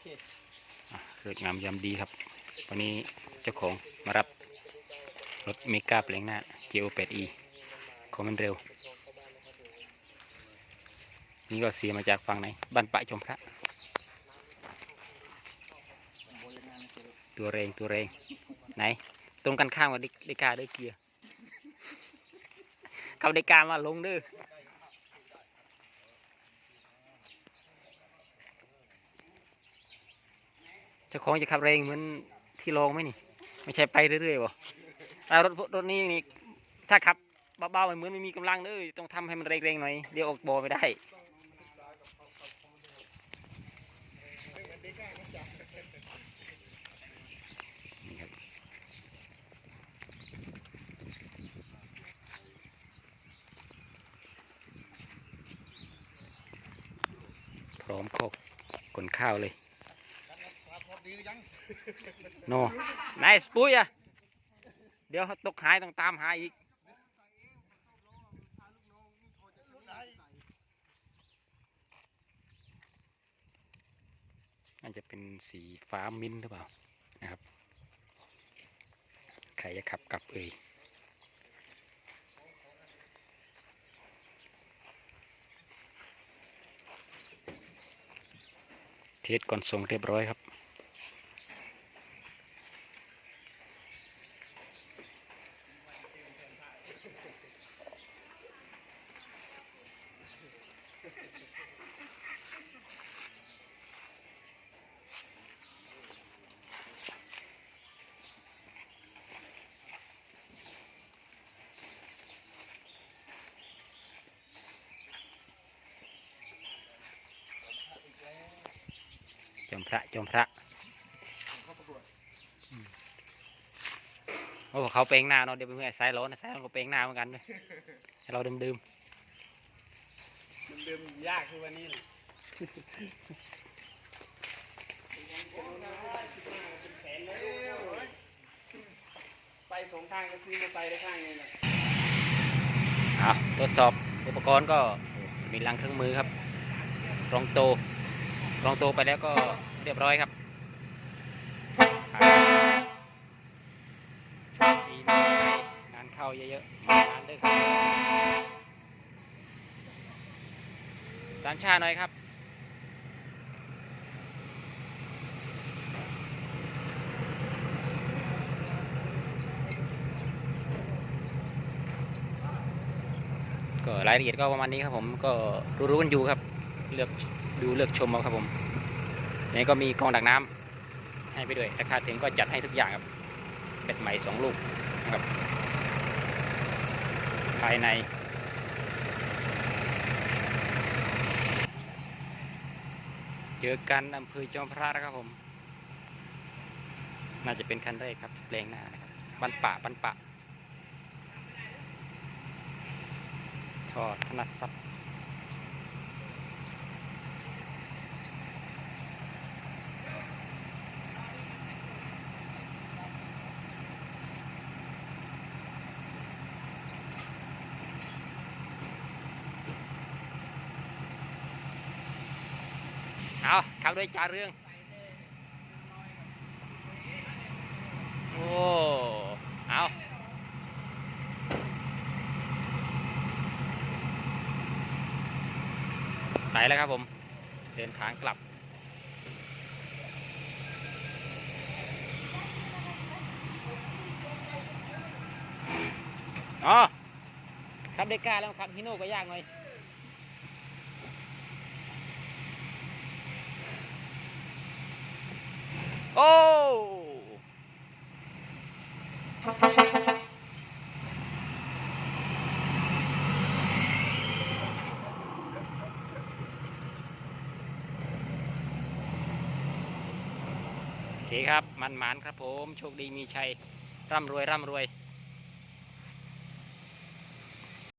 เคอะเลิกงามยามดีครับ วันนี้เจ้าของมารับรถเมกาแปลงหน้า GO 8 E ของมันเร็ว นี่ก็เสียมาจากฝั่งไหน บ้านปะชมพระ ตัวเรงตัวเรงไหน ตรงกันข้ามกับเดกาเด้อเกียร์เขาเดกามาลงเด้อ เจ้าของจะขับเรงเหมือนที่ลองไหมนี่ ไม่ใช่ไปเรื่อยๆวะแต่รถรถนี้นี่ถ้าขับเบาๆเหมือนไม่มีกำลังเด้อต้องทำให้มันเร่งๆหน่อยเดี๋ยวออกบอไม่ได้พร้อมโคกขนข้าวเลย โนนายสปุ้ยอะเดี๋ยวตกหายต้องตามหาอีก น่าจะเป็นสีฟ้ามิ้นท์หรือเปล่านะครับ ใครจะขับกลับเอ่ยเทสก่อนส่งเรียบร้อยครับ จอมพระจอมพระอืมโอ้เขาเปลงหน้าเนาะเดี๋ยวไปเมื่อสายร้อนนะสายร้อนก็เปลงหน้าเหมือนกันเลยให้เราดื่มดื่มมันเดิมยากคือวันนี้เลยไปสองทางก็ซื้อมาไปได้ข้างหนึงนะๆอะทดสอบอุปกรณ์ก็มีลังเครื่องมือครับรองโต รองโตไปแล้วก็เรียบร้อยครับปีนงานเข้าเยอะๆมางานด้วยครับสามชาหน่อยครับก็รายละเอียดก็ประมาณนี้ครับผมก็รู้ๆกันอยู่ครับ เลือกดูเลือกชมเอาครับผมนี่ก็มีกองดักน้ำให้ไปด้วยราคาถึงก็จัดให้ทุกอย่างครับเบ็ดใหม่สองลูกนะครับภายในเจอกันอำเภอจอมพระนะครับผม น่าจะเป็นคันแรกครับที่แปลงหน้านะครับบันปะบันปะทอดธนทรัพย์ เอาขับด้วยจ่าเรื่อง โอ้เอาไปแล้วครับผม เดินทางกลับอ๋อขับเดก้าแล้วขับฮิโน่ก็ยากหน่อย โอ้ โอ เคครับมันหมานครับผม โชคดีมีชัย ร่ำรวยร่ำรวย